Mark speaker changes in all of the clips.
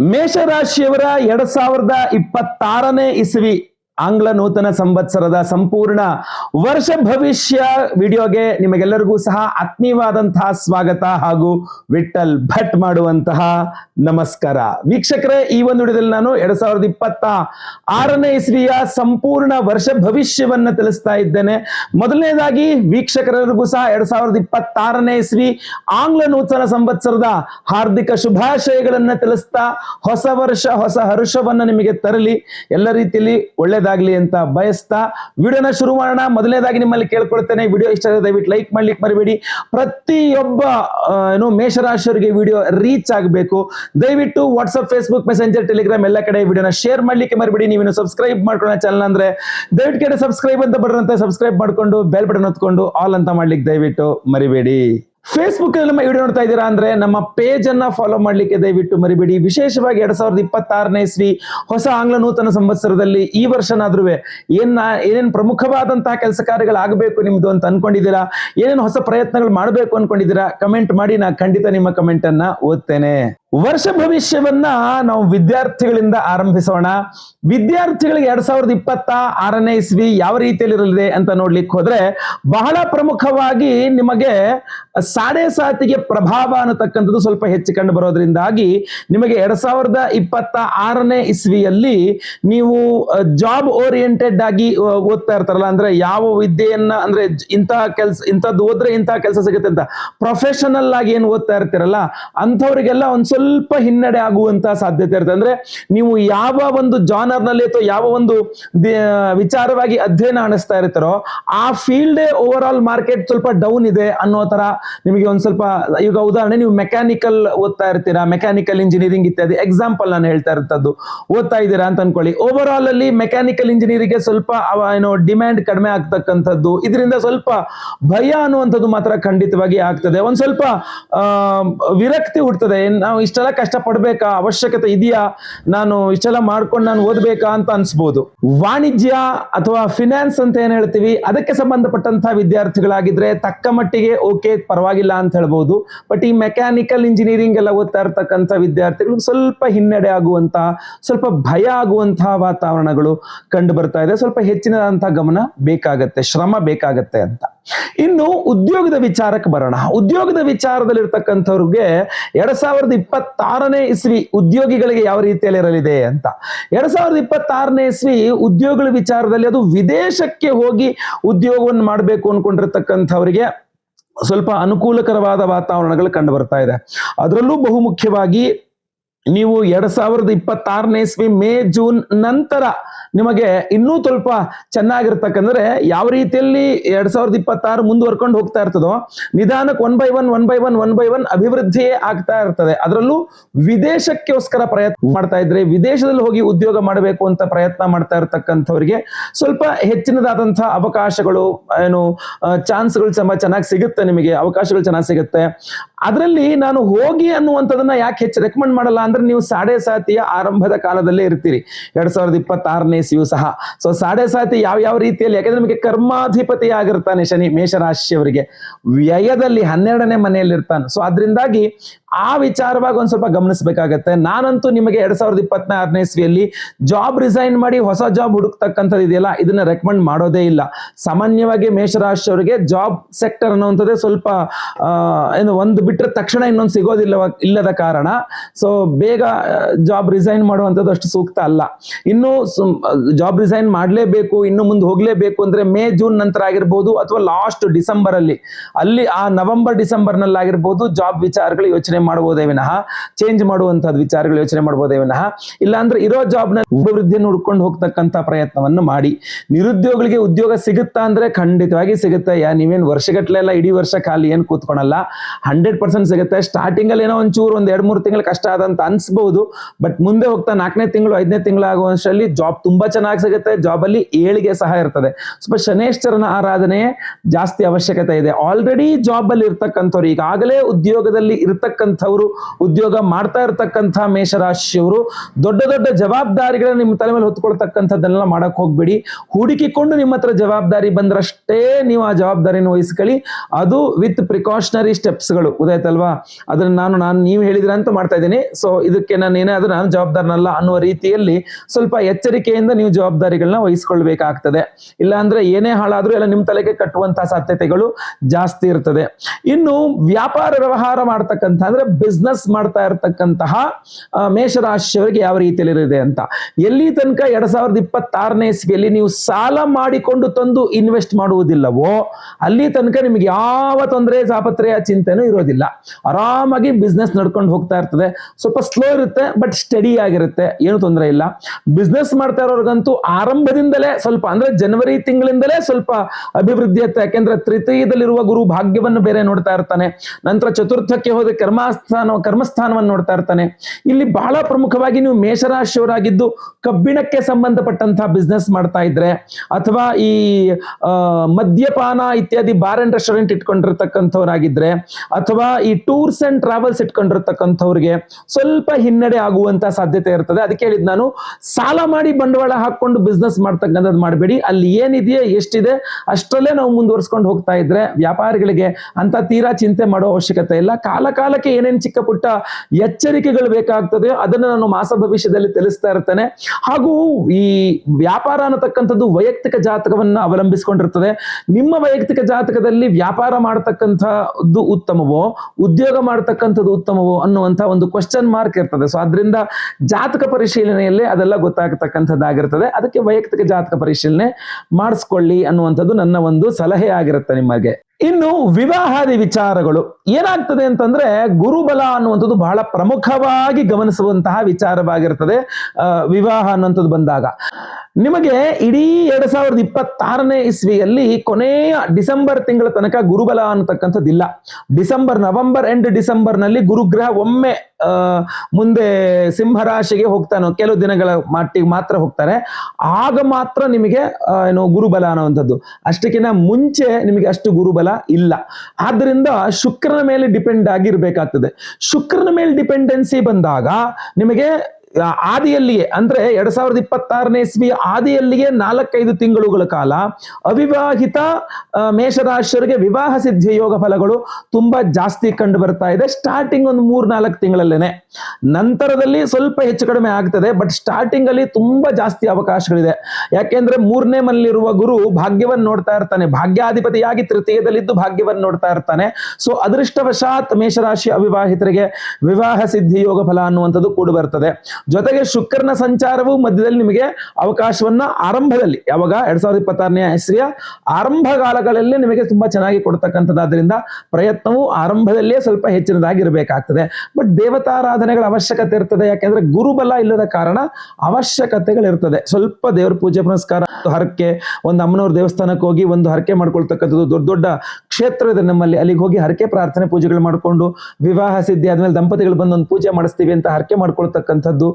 Speaker 1: ಮೇಷರಾಶಿಯವರ ಎರಡ್ ಸಾವಿರದ ಇಪ್ಪತ್ತಾರನೇ ಇಸವಿ. ಆಂಗ್ಲ ನೂತನ ಸಂವತ್ಸರದ ಸಂಪೂರ್ಣ ವರ್ಷ ಭವಿಷ್ಯ ವಿಡಿಯೋಗೆ ನಿಮಗೆಲ್ಲರಿಗೂ ಸಹ ಆತ್ಮೀಯವಾದಂತಹ ಸ್ವಾಗತ ಹಾಗೂ ವಿಠಲ್ ಭಟ್ ಮಾಡುವಂತಹ ನಮಸ್ಕಾರ. ವೀಕ್ಷಕರೇ, ಈ ಒಂದು ವಿಡಿಯೋದಲ್ಲಿ ನಾನು ಎರಡ್ ಸಾವಿರದ ಇಪ್ಪತ್ತ ಆರನೇ ಇಸ್ವಿಯ ಸಂಪೂರ್ಣ ವರ್ಷ ಭವಿಷ್ಯವನ್ನ ತಿಳಿಸ್ತಾ ಇದ್ದೇನೆ. ಮೊದಲನೇದಾಗಿ ವೀಕ್ಷಕರಿಗೂ ಸಹ ಎರಡ್ ಸಾವಿರದ ಇಪ್ಪತ್ತಾರನೇ ಇಸ್ವಿ ಆಂಗ್ಲ ನೂತನ ಸಂವತ್ಸರದ ಹಾರ್ದಿಕ ಶುಭಾಶಯಗಳನ್ನ ತಿಳಿಸ್ತಾ ಹೊಸ ವರ್ಷ, ಹೊಸ ಹರುಷವನ್ನ ನಿಮಗೆ ತರಲಿ. ಎಲ್ಲ ರೀತಿಯಲ್ಲಿ ಒಳ್ಳೇದಾಗ್ಲಿ ಅಂತ ಬಯಸ್ತಾ ವಿಡಿಯೋನ ಶುರು ಮಾಡೋಣ. ಮೊದಲನೇದಾಗಿ ನಿಮ್ಮಲ್ಲಿ ಕೇಳ್ಕೊಳ್ತೇನೆ, ವಿಡಿಯೋ ಇಷ್ಟ ದಯವಿಟ್ಟು ಲೈಕ್ ಮಾಡ್ಲಿಕ್ಕೆ ಮರಿಬೇಡಿ. ಪ್ರತಿಯೊಬ್ಬ ಏನು ಮೇಷರಾಶಿಯವರಿಗೆ ವಿಡಿಯೋ ರೀಚ್ ಆಗಬೇಕು. ದಯವಿಟ್ಟು ವಾಟ್ಸ್ಆಪ್ ಫೇಸ್ಬುಕ್ ಮೆಸೆಂಜರ್ ಟೆಲಿಗ್ರಾಮ್ ಎಲ್ಲ ಕಡೆ ವಿಡಿಯೋನ ಶೇರ್ ಮಾಡ್ಲಿಕ್ಕೆ ಮರಿಬೇಡಿ. ನೀವೇನು ಸಬ್ಸ್ಕ್ರೈಬ್ ಮಾಡ್ಕೊಳ್ಳೋ ಚಾನಲ್ ಅಂದ್ರೆ ದಯವಿಟ್ಟು ಕಡೆ ಸಬ್ಸ್ಕ್ರೈಬ್ ಅಂತ ಬಡ್ರಂತೆ ಸಬ್ಸ್ಕ್ರೈಬ್ ಮಾಡ್ಕೊಂಡು ಬೆಲ್ ಬಟನ್ ಹೊತ್ಕೊಂಡು ಆಲ್ ಅಂತ ಮಾಡ್ಲಿಕ್ಕೆ ದಯವಿಟ್ಟು ಮರಿಬೇಡಿ. ಫೇಸ್ಬುಕ್ ನಮ್ಮ ವಿಡಿಯೋ ನೋಡ್ತಾ ಇದ್ದೀರಾ ಅಂದ್ರೆ ನಮ್ಮ ಪೇಜ್ ಅನ್ನ ಫಾಲೋ ಮಾಡ್ಲಿಕ್ಕೆ ದಯವಿಟ್ಟು ಮರಿಬೇಡಿ. ವಿಶೇಷವಾಗಿ ಎರಡ್ ಸಾವಿರದ ಇಪ್ಪತ್ತಾರನೇ ಇಸ್ವಿ ಹೊಸ ಆಂಗ್ಲ ನೂತನ ಸಂವತ್ಸರದಲ್ಲಿ ಈ ವರ್ಷನಾದ್ರೂ ಏನ್ ಏನೇನ್ ಪ್ರಮುಖವಾದಂತಹ ಕೆಲಸ ಕಾರ್ಯಗಳಾಗಬೇಕು ನಿಮ್ದು ಅಂತ ಅನ್ಕೊಂಡಿದ್ದೀರಾ? ಏನೇನು ಹೊಸ ಪ್ರಯತ್ನಗಳು ಮಾಡಬೇಕು ಅನ್ಕೊಂಡಿದ್ದೀರಾ? ಕಮೆಂಟ್ ಮಾಡಿ, ನಾ ಖಂಡಿತ ನಿಮ್ಮ ಕಮೆಂಟ್ ಅನ್ನ ಓದ್ತೇನೆ. ವರ್ಷ ಭವಿಷ್ಯವನ್ನ ನಾವು ವಿದ್ಯಾರ್ಥಿಗಳಿಂದ ಆರಂಭಿಸೋಣ. ವಿದ್ಯಾರ್ಥಿಗಳಿಗೆ ಎರಡ್ ಸಾವಿರದ ಇಪ್ಪತ್ತ ಆರನೇ ಇಸ್ವಿ ಯಾವ ರೀತಿಯಲ್ಲಿ ಇರಲಿದೆ ಅಂತ ನೋಡ್ಲಿಕ್ಕೆ ಹೋದ್ರೆ ಬಹಳ ಪ್ರಮುಖವಾಗಿ ನಿಮಗೆ ಸಾಡೆ ಸಾತಿಗೆ ಪ್ರಭಾವ ಅನ್ನತಕ್ಕಂಥದ್ದು ಸ್ವಲ್ಪ ಹೆಚ್ಚು ಕಂಡು ಬರೋದ್ರಿಂದಾಗಿ ನಿಮಗೆ ಎರಡ್ ಸಾವಿರದ ಇಪ್ಪತ್ತ ಆರನೇ ಇಸ್ವಿಯಲ್ಲಿ ನೀವು ಜಾಬ್ ಓರಿಯೆಂಟೆಡ್ ಆಗಿ ಓದ್ತಾ ಇರ್ತಾರಲ್ಲ, ಅಂದ್ರೆ ಯಾವ ವಿದ್ಯೆಯನ್ನ, ಅಂದ್ರೆ ಇಂತಹ ಕೆಲ್ಸ, ಇಂಥದ್ದು ಓದ್ರೆ ಇಂತಹ ಕೆಲಸ ಸಿಗುತ್ತೆ ಅಂತ. ಪ್ರೊಫೆಷನಲ್ ಆಗಿ ಏನು ಓದ್ತಾ ಇರ್ತೀರಲ್ಲ, ಅಂಥವ್ರಿಗೆಲ್ಲ ಒಂದ್ ಸ್ವಲ್ಪ ಹಿನ್ನಡೆ ಆಗುವಂತಹ ಸಾಧ್ಯತೆ ಇರುತ್ತೆ. ಅಂದ್ರೆ ನೀವು ಯಾವ ಒಂದು ಜಾನರ್ನಲ್ಲಿ ಅಥವಾ ಯಾವ ಒಂದು ವಿಚಾರವಾಗಿ ಅಧ್ಯಯನ ಅನಿಸ್ತಾ ಇರ್ತಾರೋ ಆ ಫೀಲ್ಡೇ ಓವರ್ ಆಲ್ ಮಾರ್ಕೆಟ್ ಸ್ವಲ್ಪ ಡೌನ್ ಇದೆ ಅನ್ನೋ ತರ ನಿಮಗೆ ಒಂದ್ ಸ್ವಲ್ಪ, ಈಗ ಉದಾಹರಣೆ ನೀವು ಮೆಕ್ಯಾನಿಕಲ್ ಓದ್ತಾ ಇರ್ತೀರಾ ಮೆಕ್ಯಾನಿಕಲ್ ಇಂಜಿನಿಯರಿಂಗ್ ಇತ್ಯಾದಿ. ಎಕ್ಸಾಂಪಲ್ ನಾನು ಹೇಳ್ತಾ ಇರ್ತದ್ದು. ಓದ್ತಾ ಇದ್ದೀರಾ ಅಂತ ಅನ್ಕೊಳ್ಳಿ. ಓವರ್ ಆಲ್ ಅಲ್ಲಿ ಮೆಕ್ಯಾನಿಕಲ್ ಇಂಜಿನಿಯರಿಂಗ್ ಸ್ವಲ್ಪ ಏನೋ ಡಿಮ್ಯಾಂಡ್ ಕಡಿಮೆ ಆಗ್ತಕ್ಕಂಥದ್ದು. ಇದರಿಂದ ಸ್ವಲ್ಪ ಭಯ ಅನ್ನುವಂಥದ್ದು ಮಾತ್ರ ಖಂಡಿತವಾಗಿ ಆಗ್ತದೆ. ಒಂದ್ ಸ್ವಲ್ಪ ವಿರಕ್ತಿ ಹುಡ್ತದೆ ನಾವು ಇಷ್ಟೆಲ್ಲ ಕಷ್ಟ ಪಡ್ಬೇಕಾ ಅವಶ್ಯಕತೆ ಇದೆಯಾ? ನಾನು ಇಷ್ಟೆಲ್ಲ ಮಾಡ್ಕೊಂಡು ನಾನು ಓದ್ಬೇಕಾ ಅಂತ ಅನ್ಸ್ಬೋದು. ವಾಣಿಜ್ಯ ಅಥವಾ ಫಿನಾನ್ಸ್ ಅಂತ ಏನ್ ಹೇಳ್ತೀವಿ? ಅದಕ್ಕೆ ಸಂಬಂಧಪಟ್ಟಂತಹ ವಿದ್ಯಾರ್ಥಿಗಳಾಗಿದ್ರೆ ತಕ್ಕ ಮಟ್ಟಿಗೆ ಓಕೆ ಪರವಾಗಿಲ್ಲ ಅಂತ ಹೇಳ್ಬೋದು. ಬಟ್ ಈ ಮೆಕ್ಯಾನಿಕಲ್ ಇಂಜಿನಿಯರಿಂಗ್ ಎಲ್ಲ ಓದ್ತಾ ಇರ್ತಕ್ಕಂಥ ವಿದ್ಯಾರ್ಥಿಗಳು ಸ್ವಲ್ಪ ಹಿನ್ನಡೆ ಆಗುವಂತಹ ಸ್ವಲ್ಪ ಭಯ ಆಗುವಂತಹ ವಾತಾವರಣಗಳು ಕಂಡು ಬರ್ತಾ ಇದೆ. ಸ್ವಲ್ಪ ಹೆಚ್ಚಿನದಂತಹ ಗಮನ ಬೇಕಾಗತ್ತೆ, ಶ್ರಮ ಬೇಕಾಗತ್ತೆ ಅಂತ. ಇನ್ನು ಉದ್ಯೋಗದ ವಿಚಾರಕ್ಕೆ ಬರೋಣ. ಉದ್ಯೋಗದ ವಿಚಾರದಲ್ಲಿರ್ತಕ್ಕಂಥವ್ರಿಗೆ ಎರಡ್ ಸಾವಿರದ ಇಪ್ಪತ್ತಾರನೇ ಇಸ್ವಿ ಉದ್ಯೋಗಿಗಳಿಗೆ ಯಾವ ರೀತಿಯಲ್ಲಿ ಇರಲಿದೆ ಅಂತ. ಎರಡ್ ಸಾವಿರದ ಇಪ್ಪತ್ತಾರನೇ ಇಸ್ವಿ ಉದ್ಯೋಗಗಳ ವಿಚಾರದಲ್ಲಿ ಅದು ವಿದೇಶಕ್ಕೆ ಹೋಗಿ ಉದ್ಯೋಗವನ್ನು ಮಾಡಬೇಕು ಅನ್ಕೊಂಡಿರ್ತಕ್ಕಂಥವ್ರಿಗೆ ಸ್ವಲ್ಪ ಅನುಕೂಲಕರವಾದ ವಾತಾವರಣಗಳು ಕಂಡು ಬರ್ತಾ ಇದೆ. ಅದರಲ್ಲೂ ಬಹುಮುಖ್ಯವಾಗಿ ನೀವು ಎರಡ್ ಸಾವಿರದ ಇಪ್ಪತ್ತಾರನೇ ಇಸ್ವಿ ಮೇ, ಜೂನ್ ನಂತರ ನಿಮಗೆ ಇನ್ನೂ ಸ್ವಲ್ಪ ಚೆನ್ನಾಗಿರ್ತಕ್ಕಂದ್ರೆ ಯಾವ ರೀತಿಯಲ್ಲಿ ಎರಡ್ ಸಾವಿರದ ಇಪ್ಪತ್ತಾರು ಮುಂದುವರ್ಕೊಂಡು ಹೋಗ್ತಾ ಇರ್ತದೋ, ನಿಧಾನಕ್ಕೆ one by one one by one one by one ಅಭಿವೃದ್ಧಿಯೇ ಆಗ್ತಾ ಇರ್ತದೆ. ಅದರಲ್ಲೂ ವಿದೇಶಕ್ಕೋಸ್ಕರ ಪ್ರಯತ್ನ ಮಾಡ್ತಾ ಇದ್ರೆ, ವಿದೇಶದಲ್ಲಿ ಹೋಗಿ ಉದ್ಯೋಗ ಮಾಡಬೇಕು ಅಂತ ಪ್ರಯತ್ನ ಮಾಡ್ತಾ ಇರ್ತಕ್ಕಂಥವ್ರಿಗೆ ಸ್ವಲ್ಪ ಹೆಚ್ಚಿನದಾದಂತಹ ಅವಕಾಶಗಳು, ಏನು ಚಾನ್ಸ್ಗಳು ಸಮ ಚೆನ್ನಾಗಿ ಸಿಗುತ್ತೆ ನಿಮಗೆ, ಅವಕಾಶಗಳು ಚೆನ್ನಾಗಿ ಸಿಗುತ್ತೆ. ಅದರಲ್ಲಿ ನಾನು ಹೋಗಿ ಅನ್ನುವಂಥದ್ದನ್ನ ಯಾಕೆ ಹೆಚ್ಚು ರೆಕಮೆಂಡ್ ಮಾಡಲ್ಲ ಅಂದ್ರೆ ನೀವು ಸಾಡೆ ಸಾತಿಯ ಆರಂಭದ ಕಾಲದಲ್ಲೇ ಇರ್ತೀರಿ. ಎರಡ್ ಸಾವಿರದ ಇಪ್ಪತ್ತಾರನೇ ಸಿಯು ಸಹ. ಸೊ ಸಾಡೆ ಸಾತಿ ಯಾವ ಯಾವ ರೀತಿಯಲ್ಲಿ? ಯಾಕಂದ್ರೆ ನಿಮಗೆ ಕರ್ಮಾಧಿಪತಿ ಆಗಿರ್ತಾನೆ ಶನಿ, ಮೇಷರಾಶಿಯವರಿಗೆ. ವ್ಯಯದಲ್ಲಿ ಹನ್ನೆರಡನೇ ಮನೆಯಲ್ಲಿ ಇರ್ತಾನೆ. ಸೊ ಅದರಿಂದಾಗಿ ಆ ವಿಚಾರವಾಗಿ ಒಂದ್ ಸ್ವಲ್ಪ ಗಮನಿಸಬೇಕಾಗತ್ತೆ. ನಾನಂತೂ ನಿಮಗೆ ಎರಡ್ ಸಾವಿರದ ಇಪ್ಪತ್ನಾರನೇ ಇಸ್ವಿಯಲ್ಲಿ ಜಾಬ್ ರಿಸೈನ್ ಮಾಡಿ ಹೊಸ ಜಾಬ್ ಹುಡುಕ್ತಕ್ಕಂಥದ್ದು ಇದೆಯಲ್ಲ, ಇದನ್ನ ರೆಕಮೆಂಡ್ ಮಾಡೋದೇ ಇಲ್ಲ. ಸಾಮಾನ್ಯವಾಗಿ ಮೇಷರಾಶಿಯವರಿಗೆ ಜಾಬ್ ಸೆಕ್ಟರ್ ಅನ್ನುವಂಥದ್ದೇ ಸ್ವಲ್ಪ ಏನು, ಒಂದು ಬಿಟ್ಟರೆ ತಕ್ಷಣ ಇನ್ನೊಂದು ಸಿಗೋದಿಲ್ಲ ಇಲ್ಲದ ಕಾರಣ. ಸೊ ಬೇಗ ಜಾಬ್ ರಿಸೈನ್ ಮಾಡುವಂಥದ್ದು ಅಷ್ಟು ಸೂಕ್ತ ಅಲ್ಲ. ಇನ್ನು ಜಾಬ್ ರಿಸೈನ್ ಮಾಡಲೇಬೇಕು, ಇನ್ನು ಮುಂದೆ ಹೋಗಲೇಬೇಕು ಅಂದ್ರೆ ಮೇ, ಜೂನ್ ನಂತರ ಆಗಿರ್ಬೋದು ಅಥವಾ ಲಾಸ್ಟ್ ಡಿಸೆಂಬರ್ ಅಲ್ಲಿ. ಅಲ್ಲಿ ಆ ನವೆಂಬರ್ ಡಿಸೆಂಬರ್ನಲ್ಲಿ ಆಗಿರ್ಬೋದು ಜಾಬ್ ವಿಚಾರಗಳು ಯೋಚನೆ ಮಾಡಬಹುದೇ ವಿನಃ ಚೇಂಜ್ ಮಾಡುವಂತಹದ್ದು ವಿಚಾರಗಳು ಯೋಚನೆ ಮಾಡಬಹುದೇ ವಿನಃ. ಇಲ್ಲ ಅಂದ್ರೆ ಇರೋ ಜಾಬ್ನ ಅಭಿವೃದ್ಧಿಯನ್ನು ಹುಡ್ಕೊಂಡು ಹೋಗ್ತಕ್ಕಂತ ಪ್ರಯತ್ನವನ್ನು ಮಾಡಿ. ನಿರುದ್ಯೋಗಿಗಳಿಗೆ ಉದ್ಯೋಗ ಸಿಗುತ್ತಾ ಅಂದ್ರೆ ಖಂಡಿತವಾಗಿ ಸಿಗುತ್ತೆ. ಯಾ, ನೀವೇನ್ ವರ್ಷಗಟ್ಟಲೆ ಎಲ್ಲ ಇಡೀ ವರ್ಷ ಖಾಲಿ, ಏನು ಕೂತ್ಕೊಳಲ್ಲ. ಹಂಡ್ರೆಡ್ ಪರ್ಸೆಂಟ್ ಸಿಗುತ್ತೆ. ಸ್ಟಾರ್ಟಿಂಗ್ ಅಲ್ಲಿ ಏನೋ ಒಂಚೂರು ಒಂದು ಎರಡು ಮೂರು ತಿಂಗಳು ಕಷ್ಟ ಆದಂತ ಅನ್ಸ್ಬಹುದು ಬಟ್ ಮುಂದೆ ಹೋಗ್ತಾ ನಾಲ್ಕನೇ ತಿಂಗಳು, ಐದನೇ ತಿಂಗಳು ಆಗುವಷ್ಟರಲ್ಲಿ ಜಾಬ್ ತುಂಬಾ ಚೆನ್ನಾಗಿ ಸಿಗುತ್ತೆ. ಜಾಬ್ ಅಲ್ಲಿ ಏಳಿಗೆ ಸಹ ಇರ್ತದೆ. ಸ್ವಲ್ಪ ಶನೇಶ್ವರನ ಆರಾಧನೆ ಜಾಸ್ತಿ ಅವಶ್ಯಕತೆ ಇದೆ. ಆಲ್ರೆಡಿ ಜಾಬ್ ಅಲ್ಲಿ ಇರ್ತಕ್ಕಂಥವ್ರು, ಈಗಾಗಲೇ ಉದ್ಯೋಗದಲ್ಲಿ ಇರ್ತಕ್ಕಂಥವ್ರು, ಉದ್ಯೋಗ ಮಾಡ್ತಾ ಇರ್ತಕ್ಕಂಥ ಮೇಷರಾಶಿಯವರು ದೊಡ್ಡ ದೊಡ್ಡ ಜವಾಬ್ದಾರಿಗಳನ್ನ ನಿಮ್ಮ ತಲೆ ಮೇಲೆ ಹೊತ್ಕೊಳ್ತಕ್ಕಂಥದ್ದನ್ನೆಲ್ಲ ಮಾಡಕ್ ಹೋಗ್ಬೇಡಿ. ಹುಡುಕಿಕೊಂಡು ನಿಮ್ಮ ಹತ್ರ ಜವಾಬ್ದಾರಿ ಬಂದ್ರಷ್ಟೇ ನೀವು ಆ ಜವಾಬ್ದಾರಿನ ವಹಿಸ್ಕೊಳ್ಳಿ. ಅದು ವಿತ್ ಪ್ರಿಕಾಷನರಿ ಸ್ಟೆಪ್ಸ್ಗಳು ಗೊತ್ತಾಯ್ತಲ್ವಾ ಅದನ್ನ ನಾನು ನಾನು, ನೀವು ಹೇಳಿದ್ರ ಅಂತ ಮಾಡ್ತಾ ಇದ್ದೀನಿ. ಸೊ ಇದಕ್ಕೆ ನಾನು ಏನಾದ್ರೂ ನಾನು ಜವಾಬ್ದಾರನಲ್ಲ ಅನ್ನುವ ರೀತಿಯಲ್ಲಿ ಸ್ವಲ್ಪ ಎಚ್ಚರಿಕೆಯಿಂದ ನೀವು ಜವಾಬ್ದಾರಿಗಳನ್ನ ವಹಿಸ್ಕೊಳ್ಬೇಕಾಗ್ತದೆ. ಇಲ್ಲ ಅಂದ್ರೆ ಏನೇ ಹಾಳಾದ್ರೂ ಎಲ್ಲ ನಿಮ್ಮ ತಲೆಗೆ ಕಟ್ಟುವಂತಹ ಸಾಧ್ಯತೆಗಳು ಜಾಸ್ತಿ ಇರ್ತದೆ. ಇನ್ನು ವ್ಯಾಪಾರ ವ್ಯವಹಾರ ಮಾಡ್ತಕ್ಕಂಥ, ಅಂದ್ರೆ ಬಿಸ್ನೆಸ್ ಮಾಡ್ತಾ ಇರತಕ್ಕಂತಹ ಮೇಷರಾಶಿಯವರಿಗೆ ಯಾವ ರೀತಿಯಲ್ಲಿ ಇದೆ ಅಂತ. ಎಲ್ಲಿ ತನಕ ಎರಡ್ ಸಾವಿರದ ಇಪ್ಪತ್ತಾರನೇ ಇಸ್ವಿಯಲ್ಲಿ ನೀವು ಸಾಲ ಮಾಡಿಕೊಂಡು ತಂದು ಇನ್ವೆಸ್ಟ್ ಮಾಡುವುದಿಲ್ಲವೋ, ಅಲ್ಲಿ ತನಕ ನಿಮಗೆ ಯಾವ ತೊಂದರೆ ತಾಪತ್ರೆಯ ಚಿಂತೆನೂ ಇರೋದಿಲ್ಲ. ಆರಾಮಾಗಿ ಬಿಸ್ನೆಸ್ ನಡ್ಕೊಂಡು ಹೋಗ್ತಾ ಇರ್ತದೆ. ಸ್ವಲ್ಪ ಸ್ಲೋ ಇರುತ್ತೆ ಬಟ್ ಸ್ಟಡಿ ಆಗಿರುತ್ತೆ. ಏನು ತೊಂದರೆ ಇಲ್ಲ. ಬಿಸ್ನೆಸ್ ಮಾಡ್ತಾ ಇರೋರ್ಗಂತೂ ಆರಂಭದಿಂದಲೇ ಸ್ವಲ್ಪ, ಅಂದ್ರೆ ಜನವರಿ ತಿಂಗಳಿಂದಲೇ ಸ್ವಲ್ಪ ಅಭಿವೃದ್ಧಿ ಆಯ್ತು ಯಾಕೆಂದ್ರೆ ತೃತೀಯದಲ್ಲಿರುವ ಗುರು ಭಾಗ್ಯವನ್ನು ಬೇರೆ ನೋಡ್ತಾ ಇರ್ತಾನೆ. ನಂತರ ಚತುರ್ಥಕ್ಕೆ ಹೋದ ಕರ್ಮಸ್ಥಾನ, ಕರ್ಮಸ್ಥಾನವನ್ನು ನೋಡ್ತಾ ಇರ್ತಾನೆ. ಇಲ್ಲಿ ಬಹಳ ಪ್ರಮುಖವಾಗಿ ನೀವು ಮೇಷರಾಶಿಯವರಾಗಿದ್ದು ಕಬ್ಬಿಣಕ್ಕೆ ಸಂಬಂಧಪಟ್ಟಂತಹ ಬಿಸ್ನೆಸ್ ಮಾಡ್ತಾ ಇದ್ರೆ, ಅಥವಾ ಈ ಮದ್ಯಪಾನ ಇತ್ಯಾದಿ ಬಾರ್ ಅಂಡ್ ರೆಸ್ಟೋರೆಂಟ್ ಇಟ್ಕೊಂಡಿರ್ತಕ್ಕಂಥವ್ರಾಗಿದ್ರೆ, ಅಥವಾ ಈ ಟೂರ್ಸ್ ಅಂಡ್ ಟ್ರಾವೆಲ್ಸ್ ಇಟ್ಕೊಂಡಿರ್ತಕ್ಕಂಥವ್ರಿಗೆ ಸ್ವಲ್ಪ ಹಿನ್ನಡೆ ಆಗುವಂತ ಸಾಧ್ಯತೆ ಇರ್ತದೆ. ಅದಕ್ಕೆ ಹೇಳಿದ್ ನಾನು, ಸಾಲ ಮಾಡಿ ಬಂಡವಾಳ ಹಾಕೊಂಡು ಬಿಸ್ನೆಸ್ ಮಾಡ್ತಕ್ಕಂಥದ್ದು ಮಾಡಬೇಡಿ. ಅಲ್ಲಿ ಏನಿದೆಯೇ ಎಷ್ಟಿದೆ ಅಷ್ಟರಲ್ಲೇ ನಾವು ಮುಂದುವರ್ಸ್ಕೊಂಡು ಹೋಗ್ತಾ ಇದ್ರೆ ವ್ಯಾಪಾರಿಗಳಿಗೆ ಅಂತ ತೀರಾ ಚಿಂತೆ ಮಾಡೋ ಅವಶ್ಯಕತೆ ಇಲ್ಲ. ಕಾಲ ಕಾಲಕ್ಕೆ ಏನೇನು ಚಿಕ್ಕ ಪುಟ್ಟ ಎಚ್ಚರಿಕೆಗಳು ಬೇಕಾಗ್ತದೆ ಅದನ್ನು ನಾನು ಮಾಸ ಭವಿಷ್ಯದಲ್ಲಿ ತಿಳಿಸ್ತಾ ಇರ್ತೇನೆ. ಹಾಗೂ ಈ ವ್ಯಾಪಾರ ಅನ್ನತಕ್ಕಂಥದ್ದು ವೈಯಕ್ತಿಕ ಜಾತಕವನ್ನು ಅವಲಂಬಿಸಿಕೊಂಡಿರ್ತದೆ. ನಿಮ್ಮ ವೈಯಕ್ತಿಕ ಜಾತಕದಲ್ಲಿ ವ್ಯಾಪಾರ ಮಾಡತಕ್ಕಂಥದ್ದು ಉತ್ತಮವೋ ಉದ್ಯೋಗ ಮಾಡತಕ್ಕಂಥದ್ದು ಉತ್ತಮವೋ ಅನ್ನುವಂಥ ಒಂದು ಕ್ವಶನ್ ಮಾರ್ಕ್ ಇರ್ತದೆ. ಸೊ ಅದರಿಂದ ಜಾತಕ ಪರಿಶೀಲನೆಯಲ್ಲೇ ಅದೆಲ್ಲ ಗೊತ್ತಾಗತಕ್ಕಂಥದ್ದಾಗಿರ್ತದೆ. ಅದಕ್ಕೆ ವೈಯಕ್ತಿಕ ಜಾತಕ ಪರಿಶೀಲನೆ ಮಾಡಿಸ್ಕೊಳ್ಳಿ ಅನ್ನುವಂಥದ್ದು ನನ್ನ ಒಂದು ಸಲಹೆ ಆಗಿರುತ್ತೆ ನಿಮಗೆ. ಇನ್ನು ವಿವಾಹಾದಿ ವಿಚಾರಗಳು ಏನಾಗ್ತದೆ ಅಂತಂದ್ರೆ ಗುರುಬಲ ಅನ್ನುವಂಥದ್ದು ಬಹಳ ಪ್ರಮುಖವಾಗಿ ಗಮನಿಸುವಂತಹ ವಿಚಾರವಾಗಿರ್ತದೆ ವಿವಾಹ ಅನ್ನುವಂಥದ್ದು ಬಂದಾಗ. ನಿಮಗೆ ಇಡೀ ಎರಡ್ ಸಾವಿರದ ಇಪ್ಪತ್ತಾರನೇ ಇಸ್ವಿಯಲ್ಲಿ ಕೊನೆಯ ಡಿಸೆಂಬರ್ ತಿಂಗಳ ತನಕ ಗುರುಬಲ ಅನ್ನತಕ್ಕಂಥದ್ದು ಇಲ್ಲ ಡಿಸೆಂಬರ್, ನವೆಂಬರ್ ಎಂಡ್ ಡಿಸೆಂಬರ್ನಲ್ಲಿ ಗುರುಗ್ರಹ ಒಮ್ಮೆ ಮುಂದೆ ಸಿಂಹರಾಶಿಗೆ ಹೋಗ್ತಾನೆ, ಕೆಲವು ದಿನಗಳ ಮಟ್ಟಿಗೆ ಮಾತ್ರ ಹೋಗ್ತಾರೆ. ಆಗ ಮಾತ್ರ ನಿಮಗೆ ಏನು ಗುರುಬಲ ಅನ್ನುವಂಥದ್ದು. ಅಷ್ಟಕ್ಕಿಂತ ಮುಂಚೆ ನಿಮಗೆ ಅಷ್ಟು ಗುರುಬಲ ಇಲ್ಲ. ಆದ್ದರಿಂದ ಶುಕ್ರನ ಮೇಲೆ ಡಿಪೆಂಡ್ ಆಗಿರ್ಬೇಕಾಗ್ತದೆ. ಶುಕ್ರನ ಮೇಲೆ ಡಿಪೆಂಡೆನ್ಸಿ ಬಂದಾಗ ನಿಮಗೆ ಆದಿಯಲ್ಲಿಯೇ, ಅಂದ್ರೆ ಎರಡ್ ಸಾವಿರದ ಇಪ್ಪತ್ತಾರನೇ ಇಸ್ವಿ ಆದಿಯಲ್ಲಿಯೇ ನಾಲ್ಕೈದು ತಿಂಗಳುಗಳ ಕಾಲ ಅವಿವಾಹಿತ ಮೇಷರಾಶಿಯರಿಗೆ ವಿವಾಹ ಸಿದ್ಧಿ ಯೋಗ ಫಲಗಳು ತುಂಬಾ ಜಾಸ್ತಿ ಕಂಡು ಬರ್ತಾ ಇದೆ. ಸ್ಟಾರ್ಟಿಂಗ್ ಒಂದು ಮೂರ್ ನಾಲ್ಕು ತಿಂಗಳಲ್ಲೇನೆ. ನಂತರದಲ್ಲಿ ಸ್ವಲ್ಪ ಹೆಚ್ಚು ಕಡಿಮೆ ಆಗ್ತದೆ ಬಟ್ ಸ್ಟಾರ್ಟಿಂಗ್ ಅಲ್ಲಿ ತುಂಬಾ ಜಾಸ್ತಿ ಅವಕಾಶಗಳಿದೆ. ಯಾಕೆಂದ್ರೆ ಮೂರನೇ ಮನೆಯಲ್ಲಿರುವ ಗುರು ಭಾಗ್ಯವನ್ನು ನೋಡ್ತಾ ಇರ್ತಾನೆ. ಭಾಗ್ಯಾಧಿಪತಿಯಾಗಿ ತೃತೀಯದಲ್ಲಿದ್ದು ಭಾಗ್ಯವನ್ನು ನೋಡ್ತಾ ಇರ್ತಾನೆ. ಸೊ ಅದೃಷ್ಟವಶಾತ್ ಮೇಷರಾಶಿ ಅವಿವಾಹಿತರಿಗೆ ವಿವಾಹ ಸಿದ್ಧಿ ಯೋಗ ಫಲ ಅನ್ನುವಂಥದ್ದು ಕೂಡ ಬರ್ತದೆ. ಜೊತೆಗೆ ಶುಕ್ರನ ಸಂಚಾರವು ಮಧ್ಯದಲ್ಲಿ ನಿಮಗೆ ಅವಕಾಶವನ್ನ ಆರಂಭದಲ್ಲಿ, ಯಾವಾಗ ಎರಡ್ ಸಾವಿರದ ಇಪ್ಪತ್ತಾರನೇ ಹೆಸರಿಯ ಆರಂಭ ಕಾಲಗಳಲ್ಲಿ ನಿಮಗೆ ತುಂಬಾ ಚೆನ್ನಾಗಿ ಕೊಡ್ತಕ್ಕಂಥದ್ದಾದ್ರಿಂದ ಪ್ರಯತ್ನವು ಆರಂಭದಲ್ಲೇ ಸ್ವಲ್ಪ ಹೆಚ್ಚಿನದಾಗಿರಬೇಕಾಗ್ತದೆ. ಬಟ್ ದೇವತಾರಾಧನೆಗಳ ಅವಶ್ಯಕತೆ ಇರ್ತದೆ, ಯಾಕೆಂದ್ರೆ ಗುರುಬಲ ಇಲ್ಲದ ಕಾರಣ ಅವಶ್ಯಕತೆಗಳಿರ್ತದೆ ಸ್ವಲ್ಪ ದೇವರ ಪೂಜೆ ಪುನಸ್ಕಾರ ಹರಕೆ, ಒಂದು ಅಮ್ಮನವ್ರ ದೇವಸ್ಥಾನಕ್ಕೆ ಹೋಗಿ ಒಂದು ಹರಕೆ ಮಾಡ್ಕೊಳ್ತಕ್ಕಂಥದ್ದು ದೊಡ್ಡ ದೊಡ್ಡ ಕ್ಷೇತ್ರ ಇದೆ ನಮ್ಮಲ್ಲಿ. ಅಲ್ಲಿಗೆ ಹೋಗಿ ಹರಕೆ ಪ್ರಾರ್ಥನೆ ಪೂಜೆಗಳು ಮಾಡಿಕೊಂಡು, ವಿವಾಹ ಸಿದ್ಧಿ ಆದ್ಮೇಲೆ ದಂಪತಿಗಳು ಬಂದು ಒಂದು ಪೂಜೆ ಮಾಡಿಸ್ತೀವಿ ಅಂತ ಹರಕೆ ಮಾಡ್ಕೊಳ್ತಕ್ಕಂಥದ್ದು.